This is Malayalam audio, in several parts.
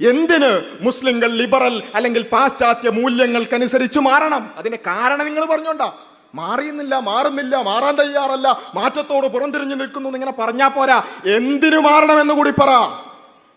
എന്തിന് മുസ്ലിങ്ങൾ ലിബറൽ അല്ലെങ്കിൽ പാശ്ചാത്യ മൂല്യങ്ങൾക്കനുസരിച്ച് മാറണം? അതിന് കാരണം നിങ്ങൾ പറഞ്ഞോണ്ടാ. മാറിയുന്നില്ല മാറുന്നില്ല മാറാൻ തയ്യാറല്ല മാറ്റത്തോട് പുറംതിരിഞ്ഞു നിൽക്കുന്നു ഇങ്ങനെ പറഞ്ഞാ പോരാ. എന്തിനു മാറണമെന്ന് കൂടി പറ.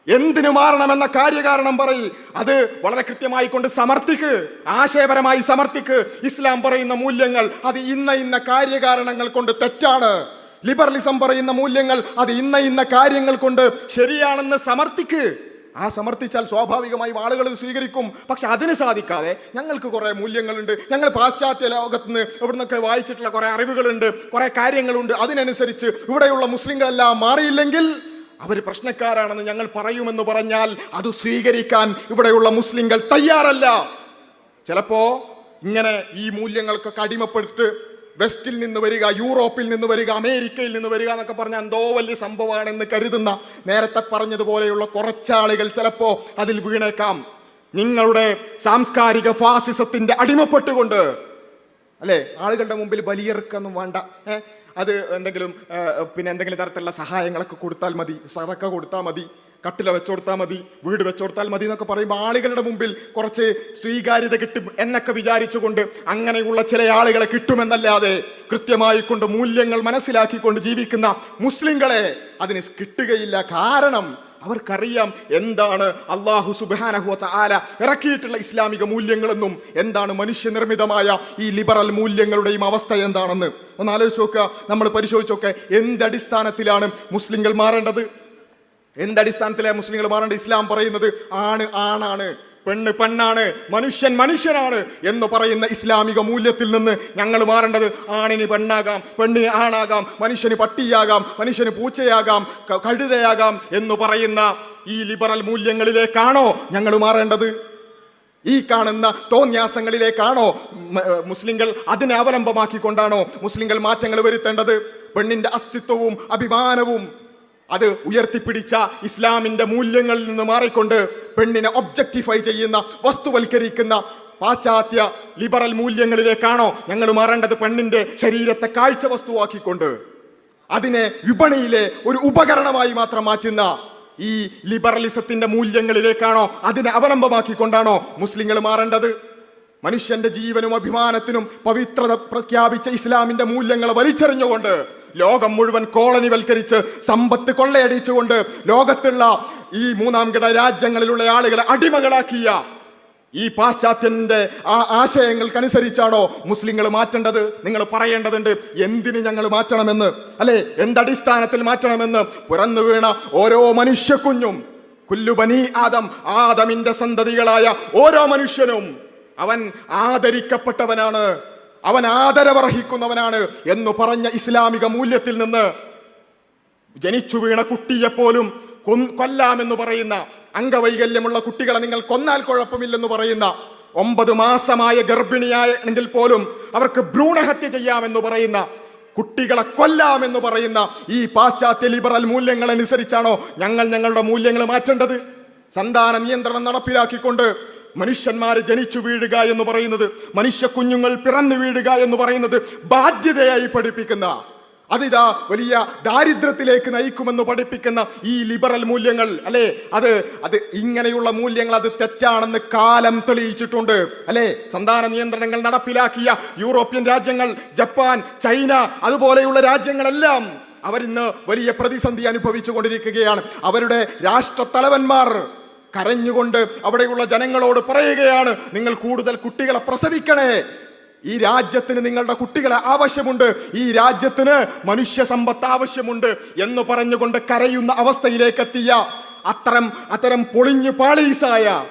എന്തിനു മാറണമെന്ന കാര്യകാരണം പറയിൽ അത് വളരെ കൃത്യമായി കൊണ്ട് സമർത്ഥിക്ക്. ആശയപരമായി സമർത്ഥിക്ക്. ഇസ്ലാം പറയുന്ന മൂല്യങ്ങൾ അത് ഇന്ന ഇന്ന കാര്യകാരണങ്ങൾ കൊണ്ട് തെറ്റാണ്. ലിബറലിസം പറയുന്ന മൂല്യങ്ങൾ അത് ഇന്ന ഇന്ന കാര്യങ്ങൾ കൊണ്ട് ശരിയാണെന്ന് സമർത്ഥിക്ക്. ആ സമർത്ഥിച്ചാൽ സ്വാഭാവികമായും ആളുകൾ സ്വീകരിക്കും. പക്ഷെ അതിന് സാധിക്കാതെ ഞങ്ങൾക്ക് കുറേ മൂല്യങ്ങളുണ്ട്. ഞങ്ങൾ പാശ്ചാത്യ ലോകത്ത് നിന്ന് ഇവിടുന്നൊക്കെ വായിച്ചിട്ടുള്ള കുറേ അറിവുകളുണ്ട്. കുറേ കാര്യങ്ങളുണ്ട്. അതിനനുസരിച്ച് ഇവിടെയുള്ള മുസ്ലിങ്ങളെല്ലാം മാറിയില്ലെങ്കിൽ അവർ പ്രശ്നക്കാരാണെന്ന് ഞങ്ങൾ പറയുമെന്ന് പറഞ്ഞാൽ അത് സ്വീകരിക്കാൻ ഇവിടെയുള്ള മുസ്ലിങ്ങൾ തയ്യാറല്ല. ചിലപ്പോ ഇങ്ങനെ ഈ മൂല്യങ്ങൾക്കൊക്കെ അടിമപ്പെട്ട് വെസ്റ്റിൽ നിന്ന് വരിക യൂറോപ്പിൽ നിന്ന് വരിക അമേരിക്കയിൽ നിന്ന് വരിക എന്നൊക്കെ പറഞ്ഞ എന്തോ വലിയ സംഭവമാണെന്ന് കരുതുന്ന നേരത്തെ പറഞ്ഞതുപോലെയുള്ള കുറച്ചാളുകൾ ചിലപ്പോ അതിൽ വീണേക്കാം. നിങ്ങളുടെ സാംസ്കാരിക ഫാസിസത്തിന്റെ അടിമപ്പെട്ടുകൊണ്ട്. അല്ലേ? ആളുകളുടെ മുമ്പിൽ ബലിയെറുക്കൊന്നും വേണ്ട? അത് എന്തെങ്കിലും പിന്നെ എന്തെങ്കിലും തരത്തിലുള്ള സഹായങ്ങളൊക്കെ കൊടുത്താൽ മതി. സതക്ക കൊടുത്താൽ മതി. കട്ടില വെച്ചുകൊടുത്താൽ മതി വീട് വെച്ചുകൊടുത്താൽ മതി എന്നൊക്കെ പറയുമ്പോൾ ആളുകളുടെ മുമ്പിൽ കുറച്ച് സ്വീകാര്യത കിട്ടും എന്നൊക്കെ വിചാരിച്ചുകൊണ്ട് അങ്ങനെയുള്ള ചില ആളുകളെ കിട്ടുമെന്നല്ലാതെ കൃത്യമായി കൊണ്ട് മൂല്യങ്ങൾ മനസ്സിലാക്കിക്കൊണ്ട് ജീവിക്കുന്ന മുസ്ലിങ്ങളെ അതിന് കിട്ടുകയില്ല. കാരണം അവർക്കറിയാം എന്താണ് അള്ളാഹു സുബാനഹു ആല ഇറക്കിയിട്ടുള്ള ഇസ്ലാമിക മൂല്യങ്ങളെന്നും എന്താണ് മനുഷ്യനിർമ്മിതമായ ഈ ലിബറൽ മൂല്യങ്ങളുടെയും അവസ്ഥ എന്താണെന്ന്. ഒന്ന് ആലോചിച്ച് നോക്കുക നമ്മൾ പരിശോധിച്ചൊക്കെ എന്തടിസ്ഥാനത്തിലാണ് മുസ്ലിങ്ങൾ മാറേണ്ടത്? എന്തടിസ്ഥാനത്തിലെ മുസ്ലിങ്ങൾ മാറേണ്ട ഇസ്ലാം പറയുന്നത് ആണ് ആണാണ്. പെണ്ണ് പെണ്ണാണ് മനുഷ്യൻ മനുഷ്യനാണ് എന്ന് പറയുന്ന ഇസ്ലാമിക മൂല്യത്തിൽ നിന്ന് ഞങ്ങൾ മാറേണ്ടത് ആണിന് പെണ്ണാകാം പെണ്ണിന് ആണാകാം മനുഷ്യന് പട്ടിയാകാം മനുഷ്യന് പൂച്ചയാകാം കഴുതയാകാം എന്ന് പറയുന്ന ഈ ലിബറൽ മൂല്യങ്ങളിലേക്കാണോ ഞങ്ങൾ മാറേണ്ടത്? ഈ കാണുന്ന തോന്യാസങ്ങളിലേക്കാണോ മുസ്ലിങ്ങൾ അതിനെ അവലംബമാക്കിക്കൊണ്ടാണോ മുസ്ലിങ്ങൾ മാറ്റങ്ങൾ വരുത്തേണ്ടത്? പെണ്ണിന്റെ അസ്തിത്വവും അഭിമാനവും അത് ഉയർത്തിപ്പിടിച്ച ഇസ്ലാമിന്റെ മൂല്യങ്ങളിൽ നിന്ന് മാറിക്കൊണ്ട് പെണ്ണിനെ ഒബ്ജക്റ്റിഫൈ ചെയ്യുന്ന വസ്തുവൽക്കരിക്കുന്ന പാശ്ചാത്യ ലിബറൽ മൂല്യങ്ങളിലേക്കാണോ ഞങ്ങൾ മാറേണ്ടത് പെണ്ണിന്റെ ശരീരത്തെ കാഴ്ച വസ്തുവാക്കിക്കൊണ്ട്. അതിനെ വിപണിയിലെ ഒരു ഉപകരണമായി മാത്രം മാറ്റുന്ന ഈ ലിബറലിസത്തിന്റെ മൂല്യങ്ങളിലേക്കാണോ അതിനെ അവലംബമാക്കിക്കൊണ്ടാണോ മുസ്ലിങ്ങൾ മാറേണ്ടത്? മനുഷ്യന്റെ ജീവനും അഭിമാനത്തിനും പവിത്രത പ്രഖ്യാപിച്ച ഇസ്ലാമിന്റെ മൂല്യങ്ങളെ വലിച്ചെറിഞ്ഞുകൊണ്ട് ലോകം മുഴുവൻ കോളനിവൽക്കരിച്ച് സമ്പത്ത് കൊള്ളയടിച്ചുകൊണ്ട് ലോകത്തുള്ള ഈ മൂന്നാം കിട രാജ്യങ്ങളിലുള്ള ആളുകളെ അടിമകളാക്കിയ ഈ പാശ്ചാത്യന്റെ ആ ആശയങ്ങൾക്കനുസരിച്ചാണോ മുസ്ലിങ്ങൾ മാറ്റേണ്ടത്? നിങ്ങൾ പറയേണ്ടതുണ്ട് എന്തിന് ഞങ്ങൾ മാറ്റണമെന്ന്? അല്ലെ? എന്തടിസ്ഥാനത്തിൽ മാറ്റണമെന്ന്? പുറന്നു വീണ ഓരോ മനുഷ്യക്കുഞ്ഞും കുല്ലുബനി ആദം ആദമിന്റെ സന്തതികളായ ഓരോ മനുഷ്യനും അവൻ ആദരിക്കപ്പെട്ടവനാണ്. അവൻ ആദരവർഹിക്കുന്നവനാണ് എന്ന് പറഞ്ഞ ഇസ്ലാമിക മൂല്യത്തിൽ നിന്ന് ജനിച്ചു വീണ കുട്ടിയെപ്പോലും കൊല്ലാമെന്ന് പറയുന്ന അംഗവൈകല്യമുള്ള കുട്ടികളെ നിങ്ങൾ കൊന്നാൽ കുഴപ്പമില്ലെന്ന് പറയുന്ന ഒമ്പത് മാസമായ ഗർഭിണിയായെങ്കിൽ പോലും അവർക്ക് ഭ്രൂണഹത്യ ചെയ്യാമെന്ന് പറയുന്ന കുട്ടികളെ കൊല്ലാമെന്ന് പറയുന്ന ഈ പാശ്ചാത്യ ലിബറൽ മൂല്യങ്ങൾ അനുസരിച്ചാണോ ഞങ്ങൾ ഞങ്ങളുടെ മൂല്യങ്ങൾ മാറ്റേണ്ടത്? സന്താന നിയന്ത്രണം നടപ്പിലാക്കിക്കൊണ്ട് മനുഷ്യന്മാര് ജനിച്ചു വീഴുക എന്ന് പറയുന്നത് മനുഷ്യ കുഞ്ഞുങ്ങൾ പിറന്നു വീഴുക എന്ന് പറയുന്നത് ബാധ്യതയായി പഠിപ്പിക്കുന്ന അതിതാ വലിയ ദാരിദ്ര്യത്തിലേക്ക് നയിക്കുമെന്ന് പഠിപ്പിക്കുന്ന ഈ ലിബറൽ മൂല്യങ്ങൾ അല്ലെ? അത് അത് ഇങ്ങനെയുള്ള മൂല്യങ്ങൾ അത് തെറ്റാണെന്ന് കാലം തെളിയിച്ചിട്ടുണ്ട് അല്ലെ? സന്താന നിയന്ത്രണങ്ങൾ നടപ്പിലാക്കിയ യൂറോപ്യൻ രാജ്യങ്ങൾ ജപ്പാൻ ചൈന അതുപോലെയുള്ള രാജ്യങ്ങളെല്ലാം അവരിന്ന് വലിയ പ്രതിസന്ധി അനുഭവിച്ചു കൊണ്ടിരിക്കുകയാണ് അവരുടെ രാഷ്ട്രത്തലവന്മാർ കരഞ്ഞുകൊണ്ട് അവിടെയുള്ള ജനങ്ങളോട് പറയുകയാണ് നിങ്ങൾ കൂടുതൽ കുട്ടികളെ പ്രസവിക്കണേ. ഈ രാജ്യത്തിന് നിങ്ങളുടെ കുട്ടികളെ ആവശ്യമുണ്ട്. ഈ രാജ്യത്തിന് മനുഷ്യ സമ്പത്ത് ആവശ്യമുണ്ട്. എന്ന് പറഞ്ഞുകൊണ്ട് കരയുന്ന അവസ്ഥയിലേക്ക് എത്തിയ അത്തരം അത്തരം പൊളിഞ്ഞു പാളീസായ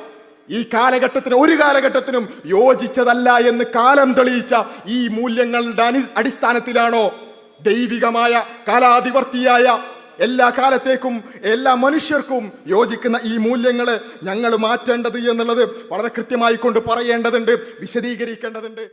ഈ കാലഘട്ടത്തിന് ഒരു കാലഘട്ടത്തിനും യോജിച്ചതല്ല എന്ന് കാലം തെളിയിച്ച ഈ മൂല്യങ്ങളുടെ അടിസ്ഥാനത്തിലാണോ ദൈവികമായ കാലാധിവർത്തിയായ എല്ലാ കാലത്തേക്കും എല്ലാ മനുഷ്യർക്കും യോജിക്കുന്ന ഈ മൂല്യങ്ങൾ ഞങ്ങൾ മാറ്റേണ്ടത് എന്നുള്ളത് വളരെ കൃത്യമായി കൊണ്ട് പറയേണ്ടതുണ്ട് വിശദീകരിക്കേണ്ടതുണ്ട്.